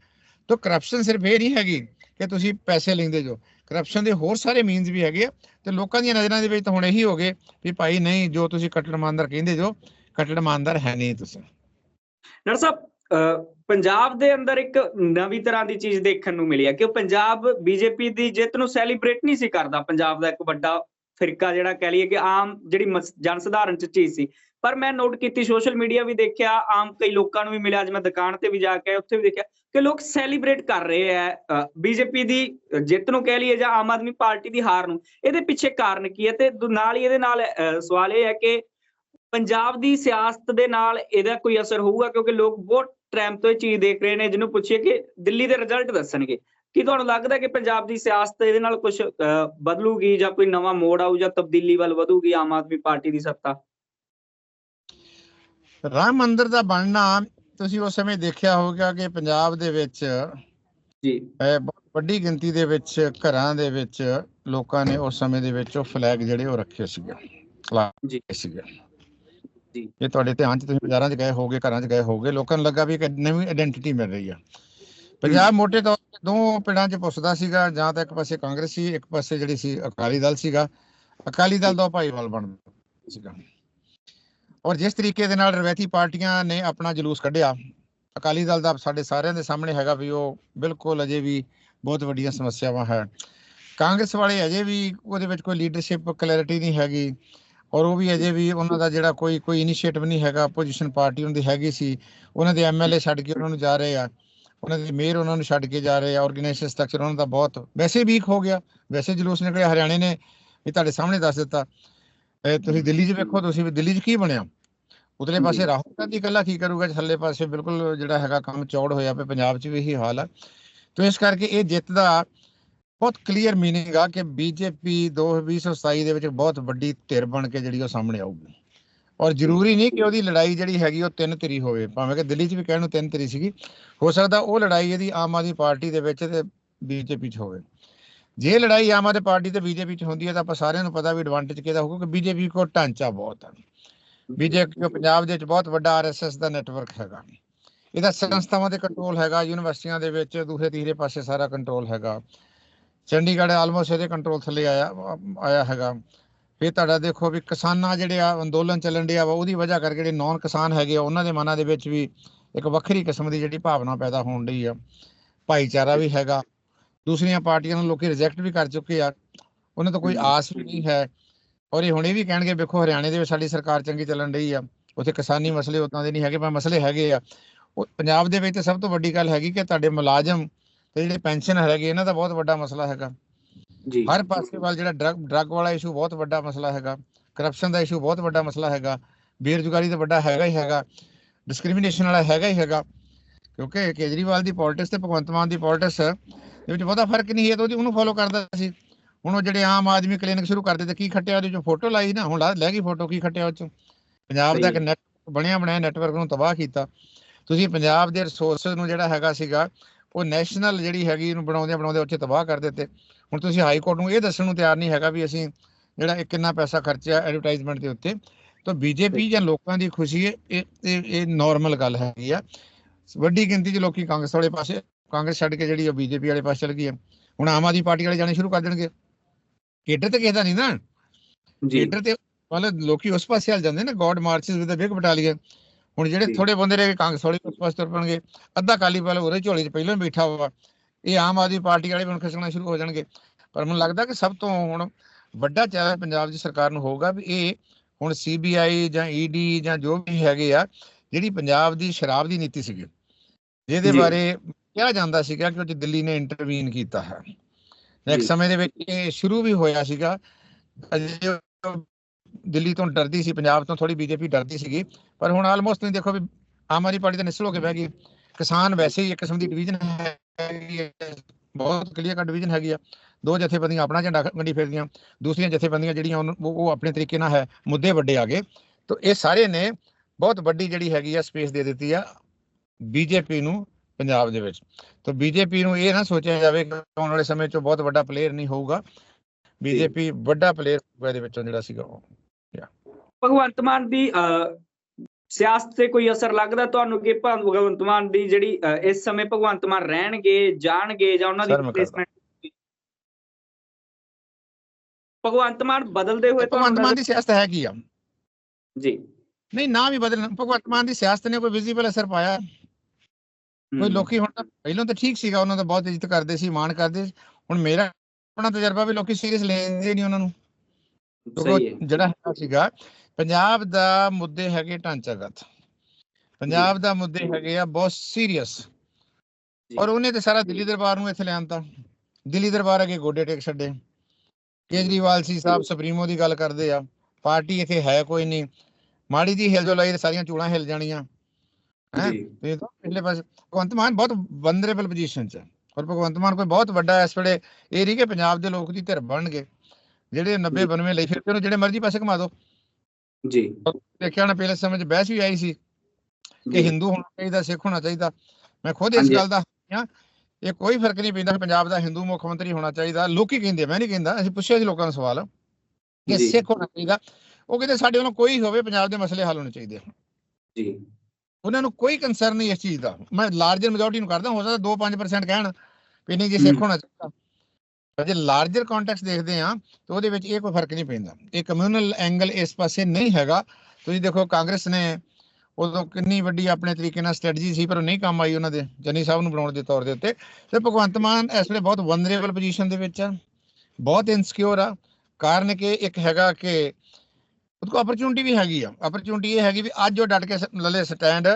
ਤਾਂ ਕਰਪਸ਼ਨ ਸਿਰਫ ਇਹ ਨਹੀਂ ਹੈਗੀ ਕਿ ਤੁਸੀਂ ਪੈਸੇ ਲੈਂਦੇ ਜੋ। ਕਰਪਸ਼ਨ ਦੇ ਹੋਰ ਸਾਰੇ ਮੀਨਸ ਵੀ ਹੈਗੇ ਆ। ਤੇ ਲੋਕਾਂ ਦੀਆਂ ਨਜ਼ਰਾਂ ਦੇ ਵਿੱਚ ਤਾਂ ਹੁਣ ਇਹੀ ਹੋ ਗਏ ਵੀ ਭਾਈ ਨਹੀਂ, ਜੋ ਤੁਸੀਂ ਕੱਟੜ ਇਮਾਨਦਾਰ ਕਹਿੰਦੇ ਜੋ, ਕੱਟੜ ਇਮਾਨਦਾਰ ਹੈ ਨਹੀਂ ਤੁਸੀਂ। ਡਾਕਟਰ ਸਾਹਿਬ ਪੰਜਾਬ ਦੇ ਅੰਦਰ ਇੱਕ ਨਵੀਂ ਤਰ੍ਹਾਂ ਦੀ ਚੀਜ਼ ਦੇਖਣ ਨੂੰ ਮਿਲੀ ਹੈ ਕਿ ਪੰਜਾਬ, ਬੀਜੇਪੀ ਦੀ ਜਿੱਤ ਨੂੰ ਸੈਲੀਬ੍ਰੇਟ ਨਹੀਂ ਸੀ ਕਰਦਾ। ਪੰਜਾਬ ਦਾ ਇੱਕ ਵੱਡਾ ਫਿਰਕਾ ਜਿਹੜਾ ਕਹਿ ਲਈਏ ਕਿ ਆਮ ਜਿਹੜੀ ਜਨਸਧਾਰਨ ਚ ਚੀਜ਼ ਸੀ। ਪਰ ਮੈਂ ਨੋਟ ਕੀਤੀ ਸੋਸ਼ਲ ਮੀਡੀਆ ਵੀ ਦੇਖਿਆ, ਆਮ ਕਈ ਲੋਕਾਂ ਨੂੰ ਵੀ ਮਿਲਿਆ, ਅੱਜ ਮੈਂ ਦੁਕਾਨ ਤੇ ਵੀ ਜਾ ਕੇ ਉੱਥੇ ਵੀ ਦੇਖਿਆ ਕਿ ਲੋਕ ਸੈਲੀਬ੍ਰੇਟ ਕਰ ਰਹੇ ਆ ਬੀਜੇਪੀ ਦੀ ਜਿੱਤ ਨੂੰ ਕਹਿ ਲਈਏ ਜਾਂ ਆਮ ਆਦਮੀ ਪਾਰਟੀ ਦੀ ਹਾਰ ਨੂੰ, ਇਹਦੇ ਪਿੱਛੇ ਕਾਰਨ ਕੀ ਹੈ ਤੇ ਨਾਲ ਹੀ ਇਹਦੇ ਨਾਲ ਸਵਾਲ ਇਹ ਹੈ ਕਿ ਪੰਜਾਬ ਦੀ ਸਿਆਸਤ ਦੇ ਨਾਲ ਇਹਦਾ ਕੋਈ ਅਸਰ ਹੋਊਗਾ? ਕਿਉਂਕਿ ਲੋਕ ਬਹੁਤ ਟਾਈਮ ਤੋਂ ਇਹ ਚੀਜ਼ ਦੇਖ ਰਹੇ ਨੇ, ਜਿਹਨੂੰ ਪੁੱਛੀਏ ਕਿ ਦਿੱਲੀ ਦੇ ਰਿਜ਼ਲਟ ਦੱਸਣਗੇ। ਕੀ ਤੁਹਾਨੂੰ ਲੱਗਦਾ ਕਿ ਪੰਜਾਬ ਦੀ ਸਿਆਸਤ ਇਹਦੇ ਨਾਲ ਕੁਝ ਬਦਲੂਗੀ ਜਾਂ ਕੋਈ ਨਵਾਂ ਮੋੜ ਆਊ ਜਾਂ ਤਬਦੀਲੀ ਵੱਲ ਵਧੂਗੀ ਆਮ ਆਦਮੀ ਪਾਰਟੀ ਦੀ ਸੱਤਾ? ਰਾਮ ਮੰਦਿਰ ਦਾ ਬਣਨਾ ਤੁਸੀਂ ਉਸ ਸਮੇਂ ਦੇਖਿਆ ਹੋਵੇਗਾ ਕਿ ਪੰਜਾਬ ਦੇ ਵਿੱਚ ਜੀ। ਇਹ ਬਹੁਤ ਵੱਡੀ ਗਿਣਤੀ ਦੇ ਵਿੱਚ ਘਰਾਂ ਦੇ ਵਿੱਚ ਲੋਕਾਂ ਨੇ ਉਸ ਸਮੇਂ ਦੇ ਵਿੱਚ ਉਹ ਫਲੈਗ ਜਿਹੜੇ ਉਹ ਰੱਖੇ ਸੀਗੇ। ਜੀ। ਸੀਗੇ। ਜੀ। ਇਹ ਤੁਹਾਡੇ ਧਿਆਨ ਚ ਤੁਸੀਂ ਬਾਜ਼ਾਰਾਂ 'ਚ ਗਏ ਹੋਗੇ ਘਰਾਂ 'ਚ ਗਏ ਹੋਗੇ ਲੋਕਾਂ ਨੂੰ ਲੱਗਾ ਵੀ ਇੱਕ ਨਵੀਂ ਆਇਡੈਂਟੀਟੀ ਮਿਲ ਰਹੀ ਆ। ਪੰਜਾਬ ਮੋਟੇ ਤੌਰ ਤੇ ਦੋ ਪਿੰਡਾਂ 'ਚ ਪੁੱਛਦਾ ਸੀਗਾ ਜਾਂ ਤਾਂ ਇੱਕ ਪਾਸੇ ਕਾਂਗਰਸ ਸੀ ਇੱਕ ਪਾਸੇ ਜਿਹੜੀ ਸੀ ਅਕਾਲੀ ਦਲ ਸੀਗਾ। ਅਕਾਲੀ ਦਲ ਦਾ ਭਾਈਵਾਲ ਬਣਦਾ ਸੀਗਾ। ਔਰ ਜਿਸ ਤਰੀਕੇ ਦੇ ਨਾਲ ਰਵੈਤੀ ਪਾਰਟੀਆਂ ਨੇ ਆਪਣਾ ਜਲੂਸ ਕੱਢਿਆ, ਅਕਾਲੀ ਦਲ ਦਾ ਸਾਡੇ ਸਾਰਿਆਂ ਦੇ ਸਾਹਮਣੇ ਹੈਗਾ ਵੀ ਉਹ ਬਿਲਕੁਲ ਅਜੇ ਵੀ ਬਹੁਤ ਵੱਡੀਆਂ ਸਮੱਸਿਆਵਾਂ ਹੈ। ਕਾਂਗਰਸ ਵਾਲੇ ਅਜੇ ਵੀ ਉਹਦੇ ਵਿੱਚ ਕੋਈ ਲੀਡਰਸ਼ਿਪ ਕਲੈਰਿਟੀ ਨਹੀਂ ਹੈਗੀ ਔਰ ਉਹ ਵੀ ਅਜੇ ਵੀ ਉਹਨਾਂ ਦਾ ਜਿਹੜਾ ਕੋਈ ਕੋਈ ਇਨੀਸ਼ੀਏਟਿਵ ਨਹੀਂ ਹੈਗਾ ਪੋਜੀਸ਼ਨ ਪਾਰਟੀ ਉਹਨਾਂ ਦੀ ਹੈਗੀ ਸੀ, ਉਹਨਾਂ ਦੇ ਐਮਐਲਏ ਛੱਡ ਕੇ ਉਹਨਾਂ ਨੂੰ ਜਾ ਰਹੇ ਆ, ਉਹਨਾਂ ਦੇ ਮੇਅਰ ਉਹਨਾਂ ਨੂੰ ਛੱਡ ਕੇ ਜਾ ਰਹੇ ਆ ਆਰਗੇਨਾਈਜੇਸ਼ਨ ਸਟਰਕਚਰ ਉਹਨਾਂ ਦਾ ਬਹੁਤ, ਵੈਸੇ ਵੀਕ ਹੋ ਗਿਆ, ਵੈਸੇ ਜਲੂਸ ਨਿਕਲਿਆ, ਹਰਿਆਣੇ ਨੇ ਵੀ ਤੁਹਾਡੇ ਸਾਹਮਣੇ ਦੱਸ ਦਿੱਤਾ। ਤੁਸੀਂ ਦਿੱਲੀ 'ਚ ਵੇਖੋ ਤੁਸੀਂ ਵੀ ਦਿੱਲੀ 'ਚ ਕੀ ਬਣਿਆ? ਉਤਲੇ। ਪਾਸੇ ਰਾਹੁਲ ਗਾਂਧੀ ਇਕੱਲਾ ਕੀ ਕਰੂਗਾ? ਥੱਲੇ ਪਾਸੇ ਬਿਲਕੁਲ ਜਿਹੜਾ ਹੈਗਾ ਕੰਮ ਚੌੜ ਹੋਇਆ ਪਿਆ ਪੰਜਾਬ 'ਚ ਵੀ ਇਹੀ ਹਾਲ ਆ। ਤੋ ਇਸ ਕਰਕੇ ਇਹ ਜਿੱਤ ਦਾ ਬਹੁਤ ਕਲੀਅਰ ਮੀਨਿੰਗ ਆ ਕਿ ਬੀਜੇਪੀ 2027 ਦੇ ਵਿੱਚ ਬਹੁਤ ਵੱਡੀ ਧਿਰ ਬਣ ਕੇ ਜਿਹੜੀ ਉਹ ਸਾਹਮਣੇ ਆਊਗੀ। ਔਰ ਜ਼ਰੂਰੀ ਨਹੀਂ ਕਿ ਉਹਦੀ ਲੜਾਈ ਜਿਹੜੀ ਹੈਗੀ ਉਹ ਤਿੰਨ ਧਿਰੀ ਹੋਵੇ ਭਾਵੇਂ ਕਿ ਦਿੱਲੀ 'ਚ ਵੀ ਕਹਿਣ ਨੂੰ ਤਿੰਨ ਧਿਰੀ ਸੀਗੀ। ਹੋ ਸਕਦਾ ਉਹ ਲੜਾਈ ਇਹਦੀ ਆਮ ਆਦਮੀ ਪਾਰਟੀ ਦੇ ਵਿੱਚ ਤੇ ਬੀਜੇਪੀ 'ਚ ਹੋਵੇ। ਜੇ ਲੜਾਈ ਆਮ ਆਦਮੀ ਪਾਰਟੀ ਤੇ ਬੀਜੇਪੀ 'ਚ ਹੁੰਦੀ ਹੈ ਤਾਂ ਆਪਾਂ ਸਾਰਿਆਂ ਨੂੰ ਪਤਾ ਵੀ ਐਡਵਾਂਟੇਜ ਕਿਹਦਾ ਹੋਊਗਾ ਕਿ ਬੀਜੇਪੀ ਕੋਲ ਢਾਂਚਾ ਬਹੁਤ ਹੈ ਬੀਜੇਪੀ ਪੰਜਾਬ ਦੇ ਵਿੱਚ ਬਹੁਤ ਵੱਡਾ ਆਰਐਸਐਸ ਦਾ ਨੈਟਵਰਕ ਹੈਗਾ। ਇਹਦਾ ਸੰਸਥਾਵਾਂ ਤੇ ਕੰਟਰੋਲ ਹੈਗਾ, ਯੂਨੀਵਰਸਿਟੀਆਂ ਦੇ ਵਿੱਚ ਦੂਸਰੇ ਤੀਸਰੇ ਪਾਸੇ ਸਾਰਾ ਕੰਟਰੋਲ ਹੈਗਾ। ਚੰਡੀਗੜ੍ਹ ਆਲਮੋਸਟ ਇਹਦੇ ਕੰਟਰੋਲ ਥੱਲੇ ਆਇਆ ਆਇਆ ਹੈਗਾ। ਫਿਰ ਤੁਹਾਡਾ ਦੇਖੋ ਵੀ ਕਿਸਾਨਾਂ ਜਿਹੜੇ ਆ ਅੰਦੋਲਨ ਚੱਲਣ ਡਿਆ ਵਾ, ਉਹਦੀ ਵਜ੍ਹਾ ਕਰਕੇ ਜਿਹੜੇ ਨੌਨ ਕਿਸਾਨ ਹੈਗੇ ਆ, ਉਹਨਾਂ ਦੇ ਮਨਾਂ ਦੇ ਵਿੱਚ ਵੀ ਇੱਕ ਵੱਖਰੀ ਕਿਸਮ ਦੀ ਜਿਹੜੀ ਭਾਵਨਾ ਪੈਦਾ ਹੋਣ ਡਈ ਆ। ਭਾਈਚਾਰਾ ਵੀ ਹੈਗਾ। ਦੂਸਰੀਆਂ ਪਾਰਟੀਆਂ ਨੂੰ ਲੋਕੀ ਰਿਜੈਕਟ ਵੀ ਕਰ ਚੁੱਕੇ ਆ। ਉਹਨਾਂ ਤੋਂ ਕੋਈ। ਆਸ ਵੀ ਨਹੀਂ ਹੈ। ਔਰ ਇਹ ਹੁਣੇ ਵੀ ਕਹਿਣਗੇ ਵੇਖੋ ਹਰਿਆਣੇ ਦੇ ਵਿੱਚ ਸਾਡੀ ਸਰਕਾਰ ਚੰਗੀ ਚੱਲਣ ਰਹੀ ਆ। ਉੱਥੇ ਕਿਸਾਨੀ ਮਸਲੇ ਉਦਾਂ ਦੇ ਨਹੀਂ ਹੈਗੇ ਪਰ ਮਸਲੇ ਹੈਗੇ ਆ। ਉਹ ਪੰਜਾਬ ਦੇ ਵਿੱਚ ਤਾਂ ਸਭ ਤੋਂ ਵੱਡੀ ਗੱਲ ਹੈਗੀ ਕਿ ਤੁਹਾਡੇ ਮੁਲਾਜ਼ਮ ਤੇ ਜਿਹੜੇ ਪੈਨਸ਼ਨ ਹੈਗੇ ਇਹਨਾਂ ਦਾ ਬਹੁਤ ਵੱਡਾ ਮਸਲਾ ਹੈਗਾ। ਜੀ। ਹਰ ਪਾਸੇ ਵੱਲ ਜਿਹੜਾ ਡਰਗ ਡਰਗ ਵਾਲਾ ਇਸ਼ੂ ਬਹੁਤ ਵੱਡਾ ਮਸਲਾ ਹੈਗਾ। ਕਰਪਸ਼ਨ ਦਾ ਇਸ਼ੂ ਬਹੁਤ ਵੱਡਾ ਮਸਲਾ ਹੈਗਾ। ਬੇਰੁਜ਼ਗਾਰੀ ਦਾ ਵੱਡਾ ਹੈਗਾ ਹੀ ਹੈਗਾ। ਡਿਸਕ੍ਰਿਮੀਨੇਸ਼ਨ ਵਾਲਾ ਹੈਗਾ ਹੀ ਹੈਗਾ। ਕਿਉਂਕਿ ਕੇਜਰੀਵਾਲ ਦੀ ਪੋਲਿਟਿਕਸ ਤੇ ਭਗਵੰਤ ਮਾਨ ਦੀ ਪੋਲਿਟਿਕਸ ਦੇ ਵਿੱਚ ਬਹੁਤਾ ਫ਼ਰਕ ਨਹੀਂ ਹੈ ਤਾਂ ਉਹਦੀ ਉਹਨੂੰ ਫੋਲੋ ਕਰਦਾ ਸੀ। ਹੁਣ ਉਹ ਜਿਹੜੇ ਆਮ ਆਦਮੀ ਕਲੀਨਿਕ ਸ਼ੁਰੂ ਕਰਦੇ ਤੇ ਕੀ ਖੱਟਿਆ ਉਹਦੇ ਚੋਂ ਫੋਟੋ ਲਾਈ ਨਾ ਹੁਣ ਲਾ- ਗਈ ਫੋਟੋ ਕੀ ਖੱਟਿਆ ਉਹ ਚੋਂ। ਪੰਜਾਬ ਦਾ ਇੱਕ। ਨੈਟ ਬਣਿਆ ਬਣਾਇਆ ਨੈਟਵਰਕ ਨੂੰ ਤਬਾਹ ਕੀਤਾ। ਤੁਸੀਂ ਪੰਜਾਬ ਦੇ ਰਿਸੋਰਸਸ ਨੂੰ ਜਿਹੜਾ ਹੈਗਾ ਸੀਗਾ ਉਹ ਨੈਸ਼ਨਲ ਜਿਹੜੀ ਹੈਗੀ ਇਹਨੂੰ ਬਣਾਉਂਦੇ ਬਣਾਉਂਦੇ ਉੱਥੇ ਤਬਾਹ ਕਰ ਦਿੱਤੇ। ਹੁਣ ਤੁਸੀਂ ਹਾਈ ਕੋਰਟ ਨੂੰ ਇਹ ਦੱਸਣ ਨੂੰ ਤਿਆਰ ਨਹੀਂ ਹੈਗਾ ਵੀ ਅਸੀਂ ਜਿਹੜਾ ਇਹ ਕਿੰਨਾ ਪੈਸਾ ਖਰਚਿਆ ਐਡਵਰਟਾਈਜ਼ਮੈਂਟ ਦੇ ਉੱਤੇ। ਤਾਂ ਬੀਜੇਪੀ ਜਾਂ ਲੋਕਾਂ ਦੀ ਖੁਸ਼ੀ ਹੈ ਇਹ ਇਹ ਇਹ ਨਾਰਮਲ ਗੱਲ ਹੈਗੀ ਆ। ਵੱਡੀ ਗਿਣਤੀ 'ਚ ਲੋਕੀ ਕਾਂਗਰਸ ਵਾਲੇ ਪਾਸੇ ਕਾਂਗਰਸ ਛੱਡ ਕੇ ਜਿਹੜੀ ਉਹ ਬੀਜੇਪੀ ਵਾਲੇ ਪਾਸੇ ਚਲ ਗਈ ਹੈ ਹੁਣ ਆਮ ਆਦਮੀ ਪਾਰਟੀ ਵਾਲੇ ਜਾਣੇ ਸ਼ੁਰੂ ਕਰ ਦੇਣਗੇ। ਕੇਡਰ ਤੇ ਕਿਸੇ ਦਾ ਨਹੀਂ ਨਾ। ਜੀ। ਕੇਡਰ ਤੇ ਮਤਲਬ ਲੋਕੀ ਉਸ ਪਾਸੇ ਹਲ ਜਾਂਦੇ ਨੇ। God marches with big battalion. ਹੁਣ ਜਿਹੜੇ। ਥੋੜੇ ਬੰਦੇ ਰਹੇ ਕਾਂਗਰਸ ਵਾਲੇ ਉਸ ਪਾਸੇ ਤੁਰ ਪਣਗੇ। ਅੱਧਾ ਕਾਲੀ ਵਾਲਾ ਉਹਦੇ ਝੋਲੀ 'ਚ ਪਹਿਲਾਂ ਬੈਠਾ ਹੋਇਆ ਇਹ ਆਮ ਆਦਮੀ ਪਾਰਟੀ ਵਾਲੇ ਵੀ ਹੁਣ ਖਿਸਕਣਾ ਸ਼ੁਰੂ ਹੋ ਜਾਣਗੇ। ਪਰ ਮੈਨੂੰ ਲੱਗਦਾ ਕਿ ਸਭ ਤੋਂ ਹੁਣ ਵੱਡਾ ਚੈਲੰਜ ਪੰਜਾਬ ਦੀ ਸਰਕਾਰ ਨੂੰ ਹੋਊਗਾ ਵੀ ਇਹ ਹੁਣ ਸੀਬੀਆਈ ਜਾਂ ਈਡੀ ਜਾਂ ਜੋ ਵੀ ਹੈਗੇ ਆ ਜਿਹੜੀ ਪੰਜਾਬ ਦੀ ਸ਼ਰਾਬ ਦੀ ਨੀਤੀ ਸੀਗੀ ਜਿਹਦੇ। ਬਾਰੇ ਕਿਹਾ ਜਾਂਦਾ ਸੀਗਾ ਕਿ ਉਹ ਦਿੱਲੀ ਨੇ ਇੰਟਰਵੀਨ ਕੀਤਾ ਹੈ। ਇੱਕ। ਸਮੇਂ ਦੇ ਵਿੱਚ ਇਹ ਸ਼ੁਰੂ ਵੀ ਹੋਇਆ ਸੀਗਾ। ਅਜੇ ਦਿੱਲੀ ਤੋਂ ਡਰਦੀ ਸੀ ਪੰਜਾਬ ਤੋਂ ਥੋੜੀ ਬੀਜੇਪੀ ਡਰਦੀ ਸੀਗੀ। ਪਰ ਹੁਣ ਆਲਮੋਸਟ ਤੁਸੀਂ ਦੇਖੋ ਵੀ ਆਮ ਆਦਮੀ ਪਾਰਟੀ ਤਾਂ ਨਿਸਲ ਹੋ ਕੇ ਬਹਿ ਗਈ। ਕਿਸਾਨ ਵੈਸੇ ਹੀ ਇੱਕ ਕਿਸਮ ਦੀ ਡਿਵੀਜ਼ਨ ਹੈਗੀ ਹੈ। ਬਹੁਤ ਕਲੀਅਰ ਕੱਟ ਡਿਵੀਜ਼ਨ ਹੈਗੀ ਆ। ਦੋ ਜਥੇਬੰਦੀਆਂ ਆਪਣਾ ਝੰਡਾ ਗੰਡੀ ਫੇਰਦੀਆਂ। ਦੂਸਰੀਆਂ ਜਥੇਬੰਦੀਆਂ ਜਿਹੜੀਆਂ ਉਹ ਆਪਣੇ ਤਰੀਕੇ ਨਾਲ ਹੈ ਮੁੱਦੇ ਵੱਡੇ ਆ ਗਏ। ਤਾਂ ਇਹ ਸਾਰੇ ਨੇ ਬਹੁਤ ਵੱਡੀ ਜਿਹੜੀ ਹੈਗੀ ਆ ਸਪੇਸ ਦੇ ਦਿੱਤੀ ਆ। ਬੀਜੇਪੀ ਨੂੰ ਪੰਜਾਬ ਦੇ ਵਿੱਚ। ਤਾਂ ਬੀਜੇਪੀ ਨੂੰ ਇਹ ਨਾ ਸੋਚਿਆ ਜਾਵੇ ਕਿ ਆਉਣ ਵਾਲੇ ਸਮੇਂ 'ਚ ਬਹੁਤ ਵੱਡਾ ਪਲੇਅਰ ਨਹੀਂ ਹੋਊਗਾ। ਬੀਜੇਪੀ ਵੱਡਾ ਪਲੇਅਰ ਇਹਦੇ ਵਿੱਚੋਂ ਜਿਹੜਾ ਸੀਗਾ ਉਹ। ਭਗਵੰਤ ਮਾਨ ਦੀ ਸਿਆਸਤ ਤੇ ਕੋਈ ਅਸਰ ਲੱਗਦਾ ਤੁਹਾਨੂੰ ਕਿ ਭਗ- ਭਗਵੰਤ ਮਾਨ ਦੀ ਜਿਹੜੀ ਇਸ ਸਮੇਂ ਭਗਵੰਤ ਮਾਨ ਰਹਿਣਗੇ ਜਾਣਗੇ ਜਾਂ ਉਹਨਾਂ ਦੀ। ਰਿਪਲੇਸਮੈਂਟ ਭਗਵੰਤ ਮਾਨ ਬਦਲਦੇ ਹੋਏ ਭਗਵੰਤ ਮਾਨ ਦੀ ਸਿਆਸਤ ਹੈ ਕੀ ਆ। ਜੀ। ਨਹੀਂ ਨਾ ਵੀ ਬਦਲਣਾ ਭਗਵੰਤ ਮਾਨ ਦੀ ਸਿਆਸਤ ਨੇ ਕੋਈ ਵਿਜ਼ੀਬਲ ਅਸਰ ਪਾਇਆ? ਕੋਈ ਲੋਕੀ ਹੁਣ ਤਾਂ ਪਹਿਲਾਂ ਤਾਂ ਠੀਕ ਸੀਗਾ ਉਹਨਾਂ ਦਾ ਬਹੁਤ ਇੱਜ਼ਤ ਕਰਦੇ ਸੀ ਮਾਣ ਕਰਦੇ ਸੀ। ਹੁਣ ਮੇਰਾ ਆਪਣਾ ਤਜਰਬਾ ਵੀ ਲੋਕੀ ਸੀਰੀਅਸ ਲੈਂਦੇ ਨਹੀਂ ਉਹਨਾਂ ਨੂੰ। ਜਿਹੜਾ ਹੈਗਾ ਸੀਗਾ ਪੰਜਾਬ ਦਾ ਮੁੱਦੇ ਹੈਗੇ ਢਾਂਚਾਗਤ। ਪੰਜਾਬ ਦਾ ਮੁੱਦੇ ਹੈਗੇ ਆ ਬਹੁਤ ਸੀਰੀਅਸ। ਔਰ ਉਹਨੇ ਤੇ ਸਾਰਾ ਦਿੱਲੀ ਦਰਬਾਰ ਨੂੰ ਇੱਥੇ ਲਿਆਂਦਾ ਦਿੱਲੀ ਦਰਬਾਰ ਅਗੇ ਗੋਡੇ ਟੇਕ ਛੱਡੇ। ਕੇਜਰੀਵਾਲ ਸੀ ਸਾਹਿਬ ਸੁਪਰੀਮੋ ਦੀ ਗੱਲ ਕਰਦੇ ਆ। ਪਾਰਟੀ ਇੱਥੇ ਹੈ ਕੋਈ ਨਹੀਂ। ਮਾੜੀ ਜੀ ਹਿਲ ਜੋ ਲਈ ਤੇ ਸਾਰੀਆਂ ਚੂੜਾਂ ਹਿਲ ਜਾਣੀਆਂ। ਹੈਂ? ਜੀ ਤੇ ਪਿਛਲੇ ਪਾਸੇ ਭਗਵੰਤ ਮਾਨ ਬਹੁਤ ਵਨਰੇਬਲ ਪੋਜੀਸ਼ਨ 'ਚ ਹੈ ਔਰ ਭਗਵੰਤ ਮਾਨ ਕੋਈ ਬਹੁਤ ਵੱਡਾ ਇਸ ਵੇਲੇ ਇਹ ਨਹੀਂ ਕਿ ਪੰਜਾਬ ਦੇ ਲੋਕ ਦੀ ਧਿਰ ਬਣਨਗੇ ਜਿਹੜੇ 90 92 ਲਈ ਫਿਰਦੇ ਉਹਨੂੰ ਜਿਹੜੇ ਮਰਜ਼ੀ ਪਾਸੇ ਘੁਮਾ ਦਿਓ ਜੀ ਦੇਖਿਆ ਨਾ ਪਹਿਲੇ ਸਮੇਂ 'ਚ ਬਹਿਸ ਵੀ ਆਈ ਸੀ ਕਿ ਹਿੰਦੂ ਹੋਣਾ ਚਾਹੀਦਾ ਸਿੱਖ ਹੋਣਾ ਚਾਹੀਦਾ ਮੈਂ ਖੁਦ ਇਸ। ਗੱਲ ਦਾ ਹਾਂ ਇਹ ਕੋਈ ਫ਼ਰਕ ਨਹੀਂ ਪੈਂਦਾ ਪੰਜਾਬ ਦਾ ਹਿੰਦੂ ਮੁੱਖ ਮੰਤਰੀ ਹੋਣਾ ਚਾਹੀਦਾ ਲੋਕੀ ਕਹਿੰਦੇ ਮੈਂ ਨਹੀਂ ਕਹਿੰਦਾ ਅਸੀਂ ਪੁੱਛਿਆ ਸੀ ਲੋਕਾਂ ਨੂੰ ਸਵਾਲ ਕਿ। ਸਿੱਖ ਹੋਣਾ ਚਾਹੀਦਾ ਉਹ ਕਹਿੰਦੇ ਸਾਡੇ ਵੱਲੋਂ ਕੋਈ ਹੋਵੇ ਪੰਜਾਬ ਦੇ ਮਸਲੇ ਹੱਲ ਹੋਣੇ ਚਾਹੀਦੇ। ਜੀ ਉਹਨਾਂ ਨੂੰ ਕੋਈ ਕੰਸਰਨ ਨਹੀਂ ਇਸ ਚੀਜ਼ ਦਾ। ਮੈਂ ਲਾਰਜਰ ਮੈਜੋਰਟੀ ਨੂੰ ਕਰਦਾ ਹੋ ਸਕਦਾ 2-5% ਕਹਿਣ ਵੀ ਨਹੀਂ ਜੀ ਸਿੱਖ। ਹੋਣਾ ਚਾਹੀਦਾ। ਪਰ ਜੇ ਲਾਰਜਰ ਕੰਟੈਕਸਟ ਦੇਖਦੇ ਆ ਤਾਂ ਉਹਦੇ ਵਿੱਚ ਇਹ ਕੋਈ ਫ਼ਰਕ ਨਹੀਂ ਪੈਂਦਾ। ਇਹ ਕਮਿਊਨਲ ਐਂਗਲ ਇਸ ਪਾਸੇ ਨਹੀਂ ਹੈਗਾ। ਤੁਸੀਂ ਦੇਖੋ ਕਾਂਗਰਸ ਨੇ ਉਦੋਂ ਕਿੰਨੀ ਵੱਡੀ ਆਪਣੇ ਤਰੀਕੇ ਨਾਲ ਸਟ੍ਰੈਟਜੀ ਸੀ ਪਰ ਉਹ ਨਹੀਂ ਕੰਮ ਆਈ ਉਹਨਾਂ ਦੇ ਜਨੀ ਸਾਹਿਬ ਨੂੰ ਬਣਾਉਣ ਦੇ ਤੌਰ ਦੇ ਉੱਤੇ। ਤੇ ਭਗਵੰਤ ਮਾਨ ਇਸ ਵੇਲੇ ਬਹੁਤ ਵਨਰੇਬਲ ਪੋਜੀਸ਼ਨ ਦੇ ਵਿੱਚ ਆ ਬਹੁਤ ਇਨਸਿਕਿਉਰ ਆ। ਕਾਰਨ ਕਿ ਇੱਕ ਹੈਗਾ ਕਿ ਉਹਦੇ ਕੋਲ ਅਪਰਚੂਨਿਟੀ ਵੀ ਹੈਗੀ ਆ। ਅਪਰਚੂਨਿਟੀ ਇਹ ਹੈਗੀ ਵੀ ਅੱਜ ਉਹ ਡਟ ਕੇ ਲੱਲੇ ਸਟੈਂਡ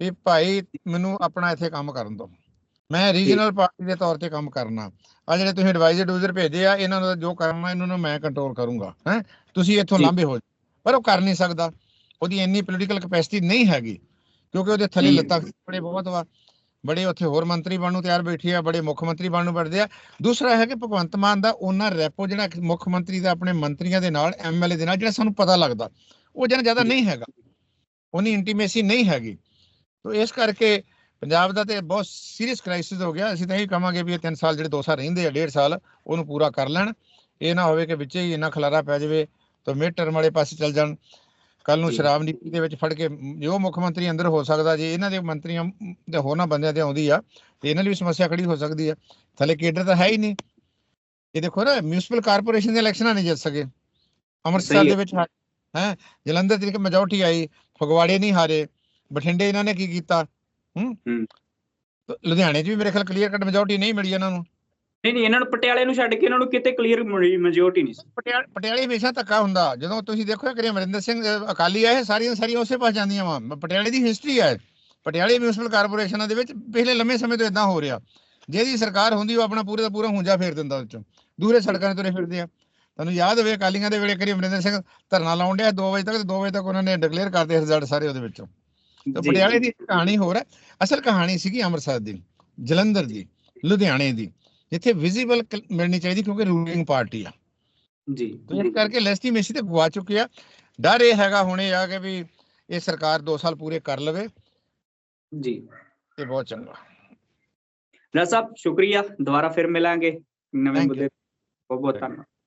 ਵੀ ਭਾਈ ਮੈਨੂੰ ਆਪਣਾ ਇੱਥੇ ਕੰਮ ਕਰਨ ਦਿਓ। ਮੈਂ ਰੀਜਨਲ ਪਾਰਟੀ ਦੇ ਤੌਰ ਤੇ ਕੰਮ ਕਰਨਾ। ਆ ਜਿਹੜੇ ਤੁਸੀਂ ਐਡਵਾਈਜ਼ਰ ਡੂਜ਼ਰ ਭੇਜੇ ਆ ਇਹਨਾਂ ਨੂੰ ਜੋ ਕਰਨਾ ਇਹਨਾਂ ਨੂੰ ਮੈਂ ਕੰਟਰੋਲ ਕਰੂੰਗਾ ਹੈ। ਤੁਸੀਂ ਇੱਥੋਂ। ਲਾਂਭੇ ਹੋ ਜਾਓ। ਪਰ ਉਹ ਕਰ ਨਹੀਂ ਸਕਦਾ। ਉਹਦੀ ਇੰਨੀ ਪੋਲੀਟੀਕਲ ਕੈਪੈਸਿਟੀ ਨਹੀਂ ਹੈਗੀ ਕਿਉਂਕਿ ਉਹਦੇ ਥੱਲੇ। ਲੱਤਾਂ ਬੜੇ ਬਹੁਤ ਵਾ। ਬੜੇ ਉੱਥੇ ਹੋਰ ਮੰਤਰੀ ਬਣਨ ਨੂੰ ਤਿਆਰ ਬੈਠੇ ਆ, ਬੜੇ ਮੁੱਖ ਮੰਤਰੀ ਬਣਨ ਨੂੰ ਬੈਠਦੇ ਆ। ਦੂਸਰਾ ਹੈ ਕਿ ਭਗਵੰਤ ਮਾਨ ਦਾ ਉਹਨਾਂ ਰੈਪੋ ਜਿਹੜਾ ਮੁੱਖ ਮੰਤਰੀ ਦਾ ਆਪਣੇ ਮੰਤਰੀਆਂ ਦੇ ਨਾਲ ਐਮਐਲਏ ਦੇ ਨਾਲ ਜਿਹੜਾ ਸਾਨੂੰ ਪਤਾ ਲੱਗਦਾ, ਉਹ ਜਨ ਜ਼ਿਆਦਾ ਨਹੀਂ ਹੈਗਾ। ਉਹਨੀ ਇੰਟੀਮੇਸੀ ਨਹੀਂ ਹੈਗੀ। ਤੋ ਇਸ ਕਰਕੇ ਪੰਜਾਬ ਦਾ ਤੇ ਬਹੁਤ ਸੀਰੀਅਸ ਕ੍ਰਾਈਸਿਸ ਹੋ ਗਿਆ। ਅਸੀਂ ਤਾਂ ਇਹ ਕਹਾਂਗੇ ਵੀ ਇਹ 3 ਸਾਲ ਜਿਹੜੇ 2 ਸਾਲ ਰਹਿੰਦੇ ਆ 1.5 ਸਾਲ, ਉਹਨੂੰ ਪੂਰਾ ਕਰ ਲੈਣ। ਇਹ ਨਾ ਹੋਵੇ ਕਿ ਵਿੱਚੇ ਹੀ ਇੰਨਾ ਖਲਾਰਾ ਪੈ ਜਾਵੇ, ਤਾਂ ਮਿਡ ਟਰਮ ਵਾਲੇ ਪਾਸੇ ਚੱਲ ਜਾਣ। ਕੱਲ ਨੂੰ। ਸ਼ਰਾਬ ਨੀਤੀ ਦੇ ਵਿੱਚ ਫੜ ਕੇ ਜੋ ਮੁੱਖ ਮੰਤਰੀ ਅੰਦਰ ਹੋ ਸਕਦਾ ਜੇ ਇਹਨਾਂ ਦੇ ਮੰਤਰੀਆਂ ਤੇ ਹੋਰਨਾਂ ਬੰਦਿਆਂ ਤੇ ਆਉਂਦੀ ਆ ਤੇ ਇਹਨਾਂ ਲਈ ਵੀ ਸਮੱਸਿਆ ਖੜੀ ਹੋ ਸਕਦੀ ਆ। ਥੱਲੇ ਕੇਡਰ ਤਾਂ ਹੈ ਹੀ ਨਹੀਂ। ਇਹ ਦੇਖੋ ਨਾ ਮਿਊਨਿਸਪਲ ਕਾਰਪੋਰੇਸ਼ਨ ਦੇ ਇਲੈਕਸ਼ਨਾਂ ਨਹੀਂ ਜਿੱਤ ਸਕੇ। ਅੰਮ੍ਰਿਤਸਰ ਦੇ। ਵਿੱਚ ਹੈ ਜਲੰਧਰ ਦੀ ਮੈਜੋਰਟੀ ਆਈ ਫਗਵਾੜੇ ਨਹੀਂ ਹਾਰੇ ਬਠਿੰਡੇ ਇਹਨਾਂ ਨੇ ਕੀ ਕੀਤਾ? ਹੂੰ? ਲੁਧਿਆਣੇ 'ਚ ਵੀ ਮੇਰੇ ਖਿਆਲ ਕਲੀਅਰ ਕੱਟ ਮੈਜੋਰਟੀ ਨਹੀਂ ਮਿਲੀ ਇਹਨਾਂ ਨੂੰ। ਨਹੀਂ ਨਹੀਂ ਇਹਨਾਂ ਨੂੰ ਪਟਿਆਲੇ ਨੂੰ ਛੱਡ ਕੇ ਇਹਨਾਂ ਨੂੰ ਕਿਤੇ ਕਲੀਅਰ ਮੈਜੋਰਟੀ ਨਹੀਂ ਸੀ। ਪਟਿਆਲੇ ਪਟਿਆਲੇ ਹਮੇਸ਼ਾ ਧੱਕਾ ਹੁੰਦਾ। ਜਦੋਂ ਤੁਸੀਂ ਦੇਖੋ ਕਿ ਅਮਰਿੰਦਰ ਸਿੰਘ ਅਕਾਲੀ ਆਏ ਸਾਰੀਆਂ ਸਾਰੀਆਂ ਉਸੇ ਪਾਸ ਜਾਂਦੀਆਂ ਵਾ। ਪਟਿਆਲੇ ਦੀ ਹਿਸਟਰੀ ਹੈ ਪਟਿਆਲੇ ਮਿਊਨਿਸਪਲ ਕਾਰਪੋਰੇਸ਼ਨਾਂ ਦੇ ਵਿੱਚ ਪਿਛਲੇ ਲੰਮੇ ਸਮੇਂ ਤੋਂ ਇਦਾਂ ਹੋ ਰਿਹਾ। ਜਿਹਦੀ ਸਰਕਾਰ ਹੁੰਦੀ ਉਹ ਆਪਣਾ ਪੂਰੇ ਦਾ ਪੂਰਾ ਹੁੰਜਾ ਫੇਰ ਦਿੰਦਾ ਉਹ ਚੋਂ। ਦੂਰੇ ਸੜਕਾਂ ਤੇ ਤੁਰੇ ਫਿਰਦੇ ਆ। ਤੁਹਾਨੂੰ ਯਾਦ ਹੋਵੇ ਅਕਾਲੀਆਂ ਦੇ ਵੇਲੇ ਕਰੀ ਅਮਰਿੰਦਰ ਸਿੰਘ ਧਰਨਾ ਲਾਉਣ ਡਿਆ 2 ਵਜੇ ਤੱਕ ਤੇ 2 ਵਜੇ ਤੱਕ ਉਹਨਾਂ ਨੇ ਡਿਕਲੇਅਰ ਕਰਤੇ ਰਿਜ਼ਲਟ ਸਾਰੇ ਉਹਦੇ ਵਿੱਚੋਂ। ਤੇ ਪਟਿਆਲੇ ਦੀ ਕਹਾਣੀ ਹੋਰ ਹੈ। ਅਸਲ ਕਹਾਣੀ ਸੀਗੀ ਅੰਮ੍ਰਿਤਸਰ ਦੀ ਜਲੰਧਰ ਦੀ ਲੁਧਿਆਣੇ ਦੀ। ਜਿੱਥੇ ਵਿਜ਼ੀਬਲ ਮਿਲਣੀ ਚਾਹੀਦੀ ਕਿਉਂਕਿ ਰੂਲਿੰਗ ਪਾਰਟੀ ਆ। ਜੀ। ਇਸ ਕਰਕੇ ਲੈਸਟੀਮੇਸੀ ਤੇ ਗਵਾ ਚੁੱਕੇ ਆ। ਡਰ ਇਹ ਹੈਗਾ ਹੁਣ ਆ ਕਿ ਵੀ ਇਹ ਸਰਕਾਰ 2 ਸਾਲ ਪੂਰੇ ਕਰ ਲਵੇ। ਜੀ। ਤੇ ਬਹੁਤ ਚੰਗਾ। ਰਾਜ ਸਾਹਿਬ ਸ਼ੁਕਰੀਆ। ਦੁਬਾਰਾ ਫਿਰ ਮਿਲਾਂਗੇ। ਨਵੇਂ. ਮੁੱਦੇ ਬਹੁਤ ਬਹੁਤ ਧੰਨਵਾਦ।